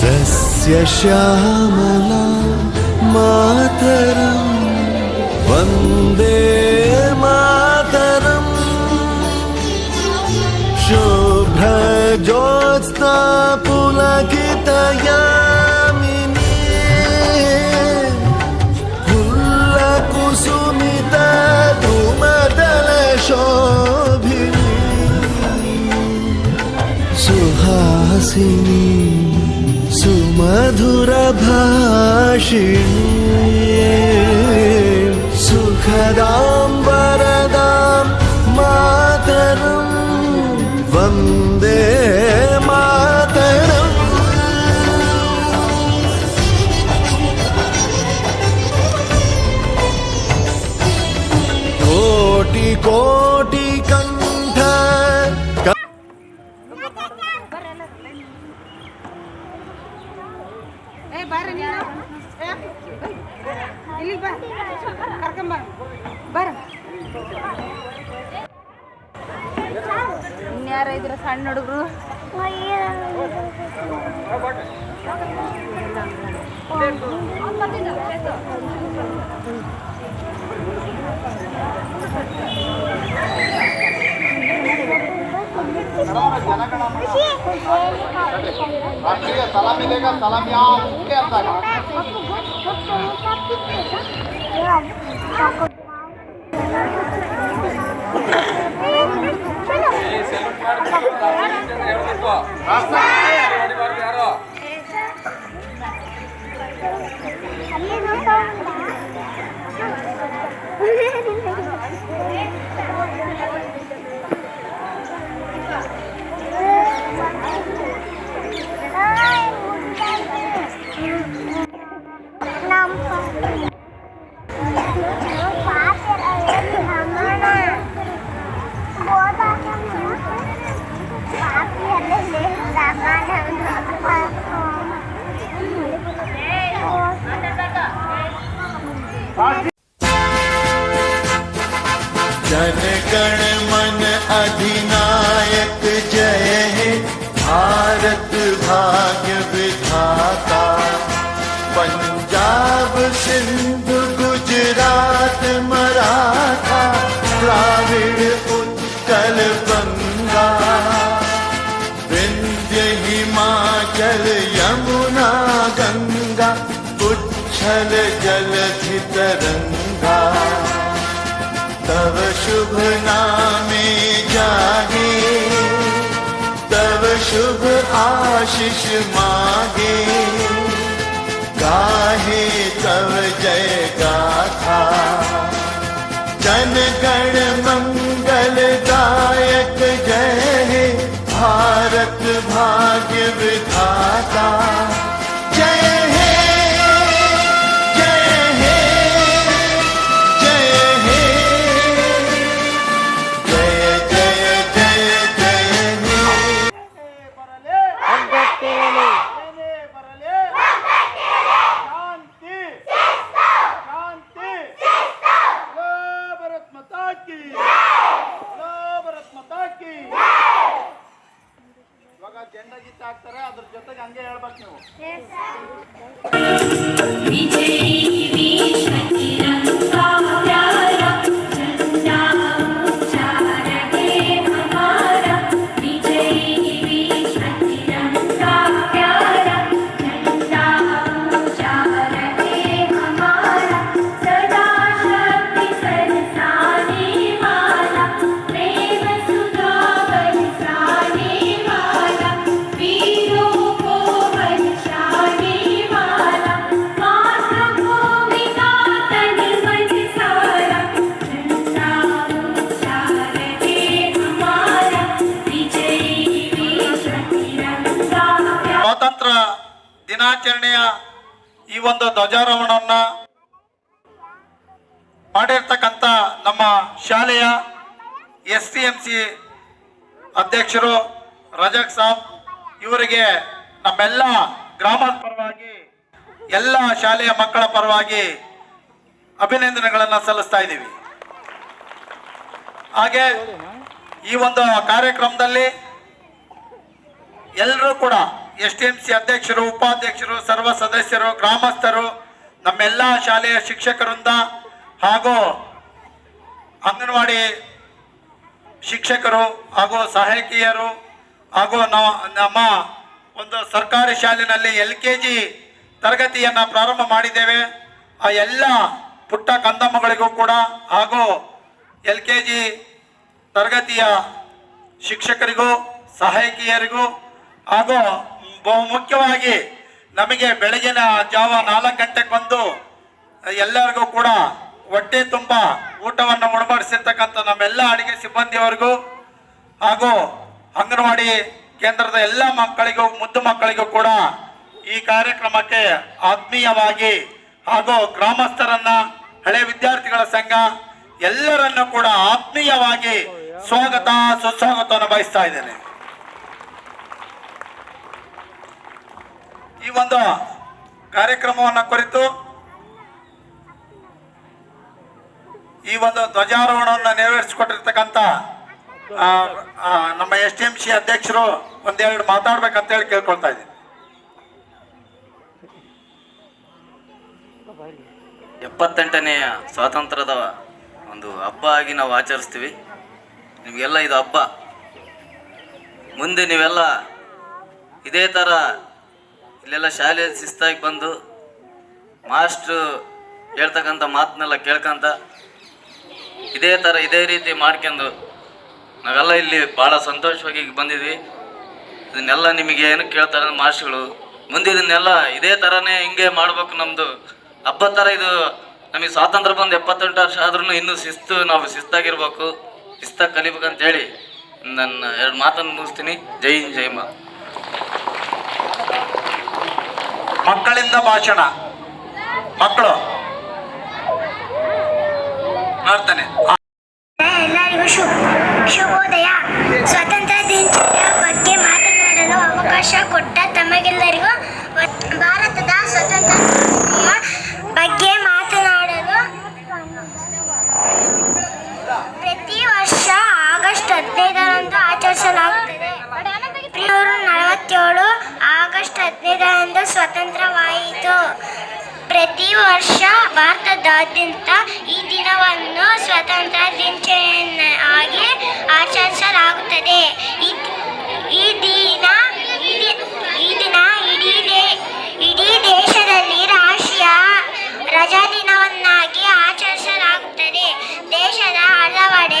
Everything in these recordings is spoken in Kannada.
सस्यश्यामला मातरं वन्दे मातरम् शुभ्रजोत्स्ना पुलकितयामिनी फुल्लकुसुमित धूमदलशोभिनी सुहासिनी सुमधुरभाषिणी सुखदां वरदां मातरं वन्दे जन गण मन अधिनायक जय भारत भाग्य विधाता। पंजाब सिंध गुजरात मराठा। द्राविड़ उत्कल बंगा। विंध्य हिमाचल यमुना गंगा। उच्छल जलधि तरंगा तव शुभ नामे जागे तव शुभ आशीष मागे गाहे तव जय गाथा जन गण मंगल दायक जय भारत भाग्य विधाता ಅಧ್ಯಕ್ಷರು ರಜಾಕ್ ಸಾಬ್, ಇವರಿಗೆ ನಮ್ಮೆಲ್ಲ ಗ್ರಾಮದ ಪರವಾಗಿ, ಎಲ್ಲ ಶಾಲೆಯ ಮಕ್ಕಳ ಪರವಾಗಿ ಅಭಿನಂದನೆಗಳನ್ನು ಸಲ್ಲಿಸ್ತಾ ಇದ್ದೀವಿ. ಹಾಗೆ ಈ ಒಂದು ಕಾರ್ಯಕ್ರಮದಲ್ಲಿ ಎಲ್ಲರೂ ಕೂಡ ಎಸ್ ಟಿ ಎಂ ಸಿ ಅಧ್ಯಕ್ಷರು, ಉಪಾಧ್ಯಕ್ಷರು, ಸರ್ವ ಸದಸ್ಯರು, ಗ್ರಾಮಸ್ಥರು, ನಮ್ಮೆಲ್ಲ ಶಾಲೆಯ ಶಿಕ್ಷಕರಿಂದ ಹಾಗೂ ಅಂಗನವಾಡಿ ಶಿಕ್ಷಕರು ಹಾಗೂ ಸಹಾಯಕಿಯರು ಹಾಗೂ ನಮ್ಮ ಒಂದು ಸರ್ಕಾರಿ ಶಾಲೆಯಲ್ಲಿ ಎಲ್ ಕೆ ಜಿ ತರಗತಿಯನ್ನು ಪ್ರಾರಂಭ ಮಾಡಿದ್ದೇವೆ. ಆ ಎಲ್ಲ ಪುಟ್ಟ ಕಂದಮ್ಮಗಳಿಗೂ ಕೂಡ ಹಾಗೂ ಎಲ್ ಕೆ ಜಿ ತರಗತಿಯ ಶಿಕ್ಷಕರಿಗೂ, ಸಹಾಯಕಿಯರಿಗೂ ಹಾಗೂ ಬಹು ಮುಖ್ಯವಾಗಿ ನಮಗೆ ಬೆಳಗಿನ ಜಾವ ನಾಲ್ಕು ಗಂಟೆಗೆ ಬಂದು ಎಲ್ಲರಿಗೂ ಕೂಡ ಹೊಟ್ಟೆ ತುಂಬ ಊಟವನ್ನು ಉಣಬಡಿಸಿರ್ತಕ್ಕಂಥ ನಮ್ಮೆಲ್ಲ ಅಡಿಗೆ ಸಿಬ್ಬಂದಿಯವರಿಗೂ ಹಾಗೂ ಅಂಗನವಾಡಿ ಕೇಂದ್ರದ ಎಲ್ಲ ಮಕ್ಕಳಿಗೂ, ಮುದ್ದು ಮಕ್ಕಳಿಗೂ ಕೂಡ ಈ ಕಾರ್ಯಕ್ರಮಕ್ಕೆ ಆತ್ಮೀಯವಾಗಿ ಹಾಗೂ ಗ್ರಾಮಸ್ಥರನ್ನ, ಹಳೆ ವಿದ್ಯಾರ್ಥಿಗಳ ಸಂಘ ಎಲ್ಲರನ್ನು ಕೂಡ ಆತ್ಮೀಯವಾಗಿ ಸ್ವಾಗತ ಸುಸ್ವಾಗತವನ್ನು ಬಯಸ್ತಾ ಇದ್ದೇನೆ. ಈ ಒಂದು ಕಾರ್ಯಕ್ರಮವನ್ನು ಕುರಿತು ಈ ಒಂದು ಧ್ವಜಾರೋಹಣವನ್ನು ನೆರವೇರಿಸಿಕೊಟ್ಟಿರ್ತಕ್ಕಂಥ ನಮ್ಮ ಎಸ್ ಟಿ ಎಂ ಸಿ ಅಧ್ಯಕ್ಷರು ಒಂದೆರಡು ಮಾತಾಡ್ಬೇಕಂತ ಹೇಳಿ ಕೇಳ್ಕೊಳ್ತಾ ಇದ್ದೀನಿ. ಎಪ್ಪತ್ತೆಂಟನೆಯ ಸ್ವಾತಂತ್ರ್ಯದ ಒಂದು ಹಬ್ಬ ಆಗಿ ನಾವು ಆಚರಿಸ್ತೀವಿ. ನಿಮಗೆಲ್ಲ ಇದು ಹಬ್ಬ. ಮುಂದೆ ನೀವೆಲ್ಲ ಇದೇ ಥರ ಇಲ್ಲೆಲ್ಲ ಶಾಲೆ ಶಿಸ್ತಾಗಿ ಬಂದು ಮಾಸ್ಟ್ರು ಹೇಳ್ತಕ್ಕಂಥ ಮಾತನ್ನೆಲ್ಲ ಕೇಳ್ಕೊಂತ ಇದೇ ಥರ ಇದೇ ರೀತಿ ಮಾಡ್ಕೊಂಡು ನಾವೆಲ್ಲ ಇಲ್ಲಿ ಭಾಳ ಸಂತೋಷವಾಗಿ ಬಂದಿದ್ವಿ. ಇದನ್ನೆಲ್ಲ ನಿಮಗೆ ಏನು ಕೇಳ್ತಾರೆ ಮಾಸ್ಟ್ರುಗಳು ಮುಂದೆ ಇದನ್ನೆಲ್ಲ ಇದೇ ಥರನೇ ಹಿಂಗೆ ಮಾಡ್ಬೇಕು ನಮ್ಮದು ಹಬ್ಬ ಥರ ಇದು ನಮಗೆ ಸ್ವಾತಂತ್ರ್ಯ ಬಂದು ಎಪ್ಪತ್ತೆಂಟು ವರ್ಷ ಆದ್ರೂ ಇನ್ನೂ ಶಿಸ್ತು, ನಾವು ಶಿಸ್ತಾಗಿರ್ಬೇಕು, ಶಿಸ್ತಾಗಿ ಕಲಿಬೇಕಂತ ಹೇಳಿ ನನ್ನ ಎರಡು ಮಾತನ್ನು ಮುಗಿಸ್ತೀನಿ. ಜೈ ಜೈ ಮಾ. ಮಕ್ಕಳಿಂದ ಭಾಷಣ. ಮಕ್ಕಳು. ಮಾಡ್ತಾನೆ ಎಲ್ಲರಿಗೂ ಶುಭೋದಯ. ಸ್ವಾತಂತ್ರ್ಯ ದಿನಾಚರಣೆಯ ಬಗ್ಗೆ ಮಾತನಾಡಲು ಅವಕಾಶ ಕೊಟ್ಟ ತಮಗೆಲ್ಲರಿಗೂ ಭಾರತದ ಸ್ವಾತಂತ್ರ್ಯ ದಿನಾಚರಣೆಯ ಬಗ್ಗೆ ಮಾತನಾಡಲು ಪ್ರತಿ ವರ್ಷ ಆಗಸ್ಟ್ ಹದಿನೈದರಂದು ಆಚರಿಸಲಾಗುತ್ತದೆ. ನಲವತ್ತೇಳು ಆಗಸ್ಟ್ ಹದಿನೈದರಂದು ಸ್ವತಂತ್ರವಾಯಿತು ಪ್ರತಿ ವರ್ಷ ಭಾರತದಾದ್ಯಂತ ಈ ದಿನವನ್ನು ಸ್ವತಂತ್ರ ದಿನಾಚರಣೆಯಾಗಿ ಆಚರಿಸಲಾಗುತ್ತದೆ. ಈ ದಿನ ಈ ದಿನ ಇಡೀ ಇಡೀ ದೇಶದಲ್ಲಿ ರಾಷ್ಟ್ರೀಯ ರಜಾ ದಿನವನ್ನಾಗಿ ಆಚರಿಸಲಾಗುತ್ತದೆ. ದೇಶದ ಹಲವೆಡೆ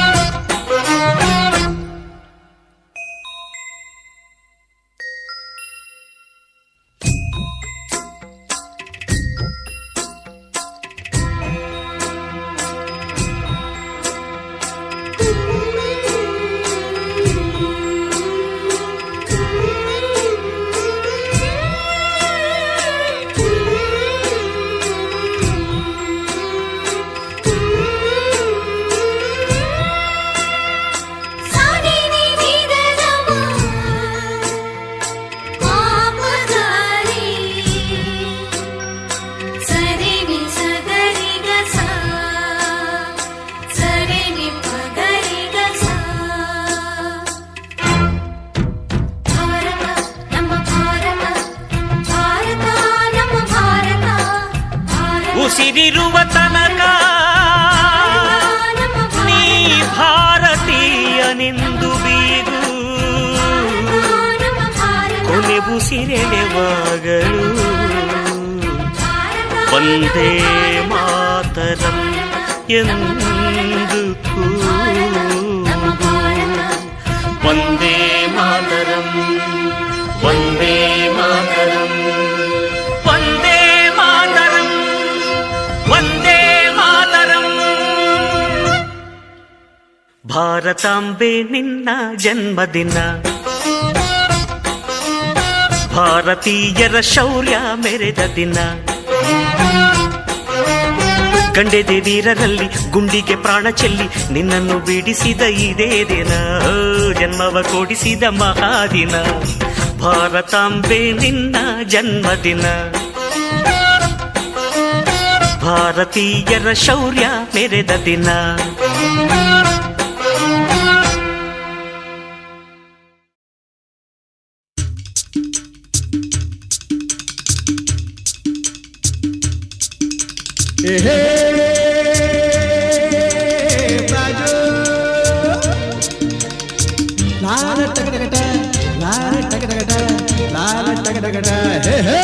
ವಂದೇ ಮಾತರಂ ವಂದೇ ಮಾತರಂ ವಂದೇ ಮಾತರಂ ವಂದೇ ಮಾತರಂ ಭಾರತಾಂಬೆ ನಿನ್ನ ಜನ್ಮದಿನ ಭಾರತೀಯರ ಶೌರ್ಯ ಮೆರೆದ ದಿನ ಗಂಡೆದೆ ವೀರರಲ್ಲಿ ಗುಂಡಿಗೆ ಪ್ರಾಣ ಚೆಲ್ಲಿ ನಿನ್ನನ್ನು ಬಿಡಿಸಿದ ಇದೇ ದಿನ. ಜನ್ಮವ ಕೊಡಿಸಿದ ಮಹಾದಿನ. ಭಾರತಾಂಬೆ ನಿನ್ನ ಜನ್ಮದಿನ. ಭಾರತೀಯರ ಶೌರ್ಯ ಮೆರೆದ ದಿನ. Hey, ಬಾಜು ಲಾಲ ಲಾಲ ಹೇ ಹೇ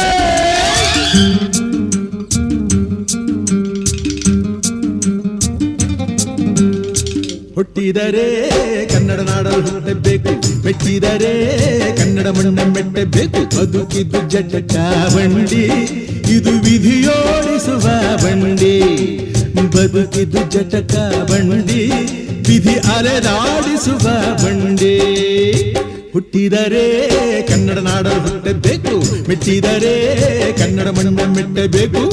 ಹುಟ್ಟಿದರೆ ಕನ್ನಡ ನಾಡಲು ಹುಟ್ಟಬೇಕು ಮೆಟ್ಟಿದರೆ ಕನ್ನಡ ಮಣ್ಣ ಮೆಟ್ಟಬೇಕು ಬದುಕಿದ್ದು ಜಟ ಬಂಡಿ ಇದು ವಿಧಿಯೋಡಿಸುವ ಬಂಡಿ. ಬದುಕಿದ್ದು ಜಟಕ ಬಂಡಿ ವಿಧಿ ಅಲೆದಾಡಿಸುವ ಬಂಡಿ ಹುಟ್ಟಿದರೆ ಕನ್ನಡ ನಾಡಲು ಹುಟ್ಟಬೇಕು. ಮೆಟ್ಟಿದರೆ ಕನ್ನಡ ಮಣ್ಣ ಮೆಟ್ಟಬೇಕು.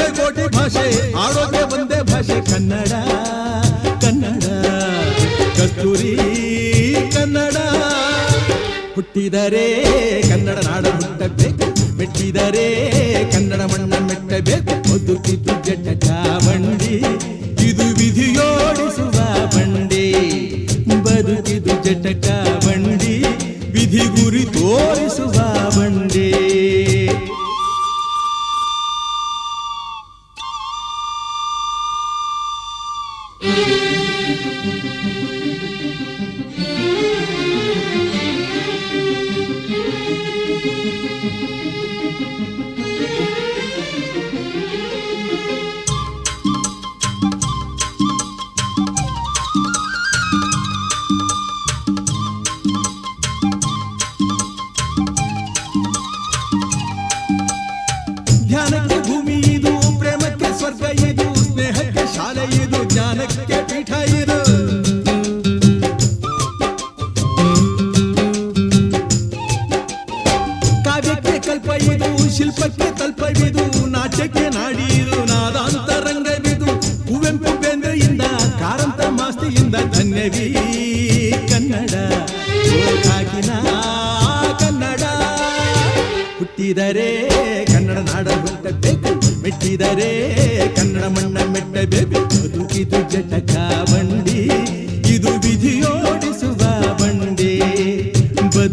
ಕಲಿಯೋಕೆ ಕೋಟಿ ಭಾಷೆ ಆಡೋಕೆ ಒಂದೇ ಭಾಷೆ, ಕನ್ನಡ ಕನ್ನಡ, ಕಸ್ತೂರಿ ಕನ್ನಡ. ಹುಟ್ಟಿದರೆ ಕನ್ನಡ ನಾಡ ಹುಟ್ಟಬೇಕು, ಮೆಟ್ಟಿದರೆ ಕನ್ನಡ ಮಣ್ಣ ಮೆಟ್ಟಬೇಕು, ಬದುಕಿದ್ದು ಜಟ ಬಂಡಿ ಇದು ವಿಧಿಯೋಡಿಸುವ ಬಂಡಿ. ಬದುಕಿದು ಜಟಕ ಬಂಡಿ ವಿಧಿ ಗುರಿ ತೋರಿಸುವ ಬಂಡಿ.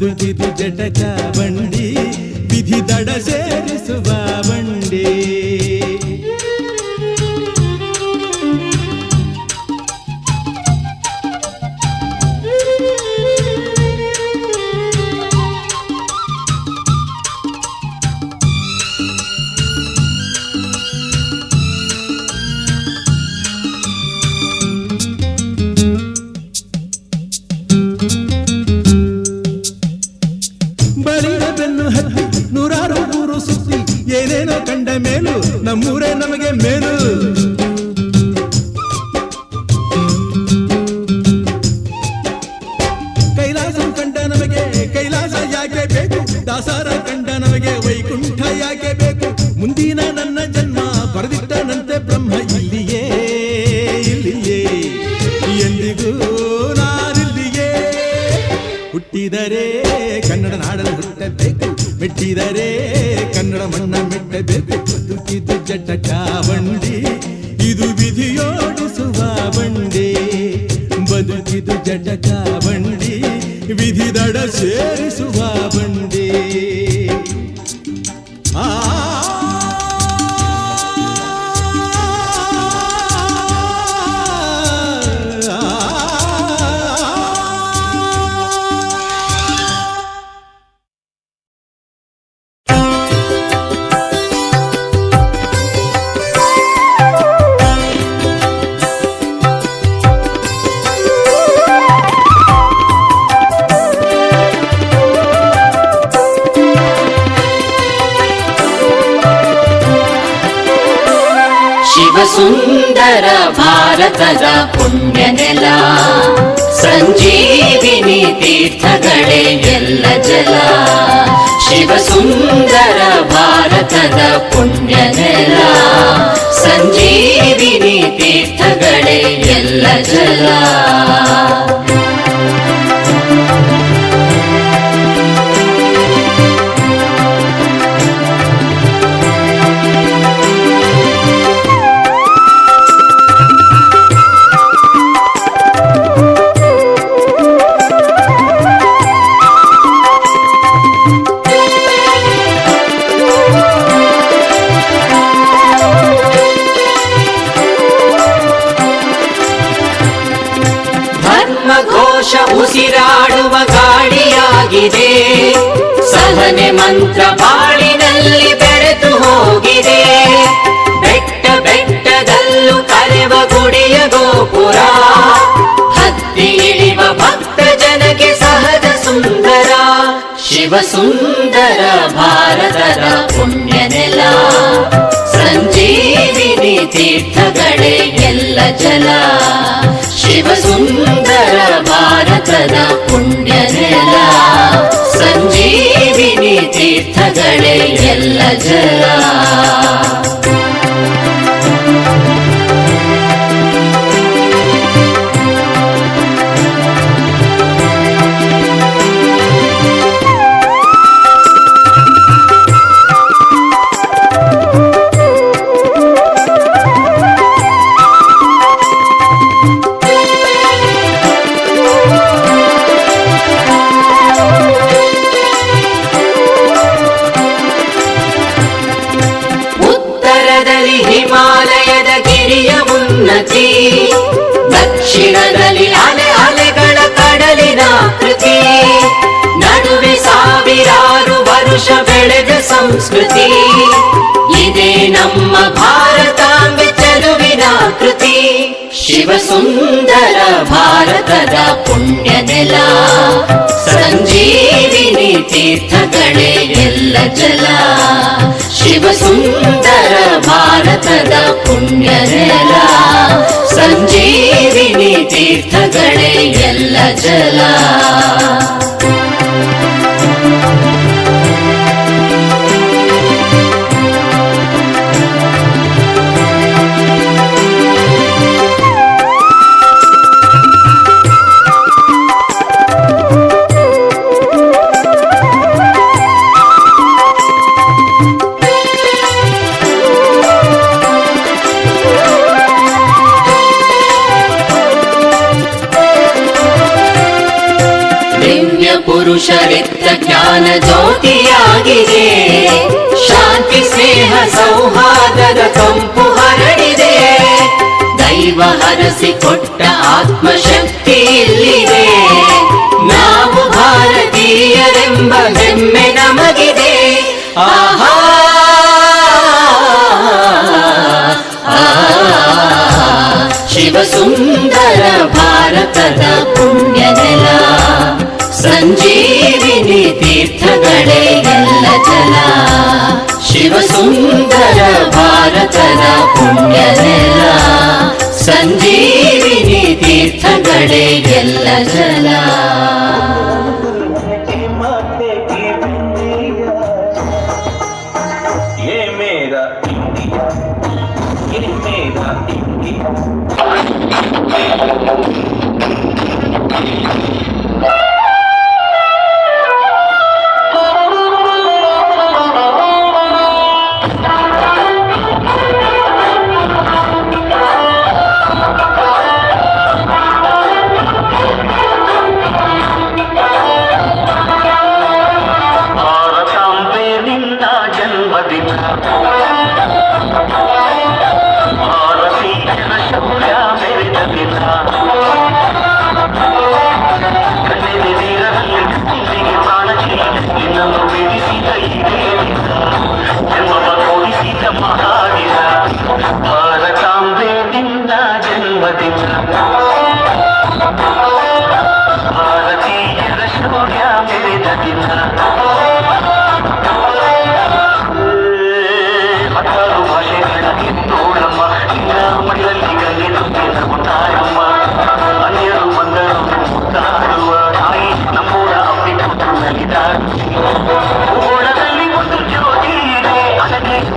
ಬದುಕಿದು ಜಟಕ ಬಂಡಿ ವಿಧಿ ದಡ ಸೇರಿಸುವ ಕೈಲಾಸ ಕಂಡ ನಮಗೆ, ಕೈಲಾಸ ಯಾಕೆ ಬೇಕು? ದಾಸರ ಕಂಡ ನಮಗೆ, ವೈಕುಂಠ ಯಾಕೆ ಬೇಕು? ಮುಂದಿನ ನನ್ನ ಜನ್ಮ ಬರೆದಿಟ್ಟನಂತೆ ಬ್ರಹ್ಮ ಇಲ್ಲಿಯೇ ಇಲ್ಲಿಯೇ. ಎಂದಿಗೂ ನಾನಿಲ್ಲಿಯೇ. ಹುಟ್ಟಿದರೆ ಕನ್ನಡ ನಾಡಲು ಹುಟ್ಟಬೇಕು, ಮೆಟ್ಟಿದರೆ ಕನ್ನಡ ಮಣ್ಣ ಮೆಟ್ಟಬೇಕು. ಬದುಕಿದು ಜಟಕ ಬಂಡಿ ಇದು ವಿಧಿಯೋಡಿಸುವ ಬಂಡೆ. ಬದುಕಿದು ಜಟಕ ಬಂಡಿ ವಿಧಿ ದಡ ಸೇರಿಸುವ ಬಂಡಿ ಭಾರತದ ಪುಣ್ಯ ನೆಲ ಸಂಜೀವಿನಿ ತೀರ್ಥಗಳೇ ಎಲ್ಲ ಜಲ. ಶಿವಸುಂದರ ಭಾರತದ ಪುಣ್ಯ ನೆಲ ಸಂಜೀವಿನಿ ತೀರ್ಥಗಳೇ ಎಲ್ಲ ಜಲ. ತೀರ್ಥಗಳೇ ಎಲ್ಲ ಜಲ. ಶಿವ ಸುಂದರ ಭಾರತದ ಪುಣ್ಯ ನೆಲ. ಸಂಜೀವಿನಿ ತೀರ್ಥಗಳೇ ಎಲ್ಲ ಜಲ. ಉನ್ನತಿ ದಕ್ಷಿಣದಲ್ಲಿ ಅಲೆ ಅಲೆಗಳ ಕಡಲಿನ ಕೃತಿ. ನಡುವೆ ಸಾವಿರಾರು ವರುಷ ಬೆಳೆದ ಸಂಸ್ಕೃತಿ. ಇದೇ ನಮ್ಮ ಭಾರತಾಂಬೆ ಚೆಲುವಿನ ಕೃತಿ. ಶಿವ ಸುಂದರ ಭಾರತದ ಪುಣ್ಯ ನೆಲ ಸಂಜೀವಿನಿ ತೀರ್ಥಗಳೇ ಎಲ್ಲ ಜಲ. ಶಿವ ಸುಂದರ ಭಾರತದ ಪುಣ್ಯ ನೆಲ. ಸಂಜೀವಿನಿ ತೀರ್ಥಗಳೇ ಎಲ್ಲ ಜಲ. ಪುರುಷರಿತ್ತ ಜ್ಞಾನ ಜ್ಯೋತಿಯಾಗಿದೆ ಶಾಂತಿ, ಸ್ನೇಹ, ಸೌಹಾರ್ದದ ಕಂಪು ಹರಡಿದೆ. ದೈವ ಹರಸಿಕೊಟ್ಟ ಆತ್ಮಶಕ್ತಿ ಇಲ್ಲಿದೆ. ನಾವು ಭಾರತೀಯರೆಂಬ ಹೆಮ್ಮೆ ನಮಗಿದೆ. ಆಹಾ! ಶಿವ ಸುಂದರ ಭಾರತದ ಶಿವ ಸುಂದರ ಭಾರತದ ಪುಣ್ಯ ನೆಲ ಸಂಜೀವಿನಿ ತೀರ್ಥಗಳೇ ಎಲ್ಲ ಜಲ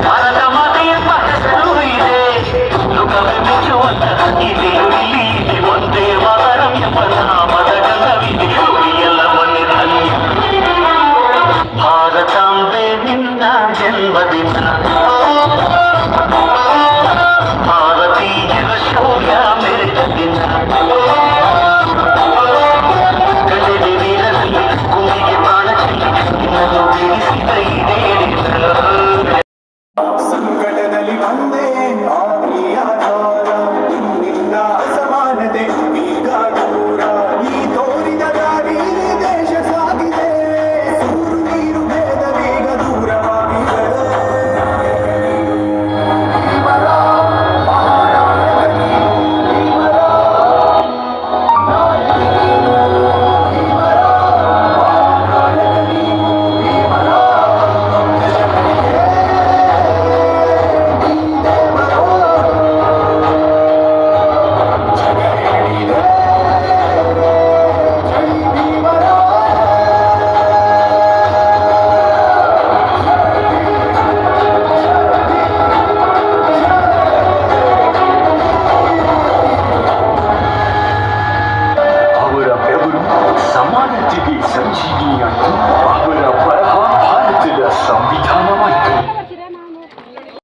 ಭಾರತ ಮಾತೆಯ ಹೆಸರು ಇದೆ ಲೋಕವೇ ಮೆಚ್ಚುವಂತಹ ಇದೆ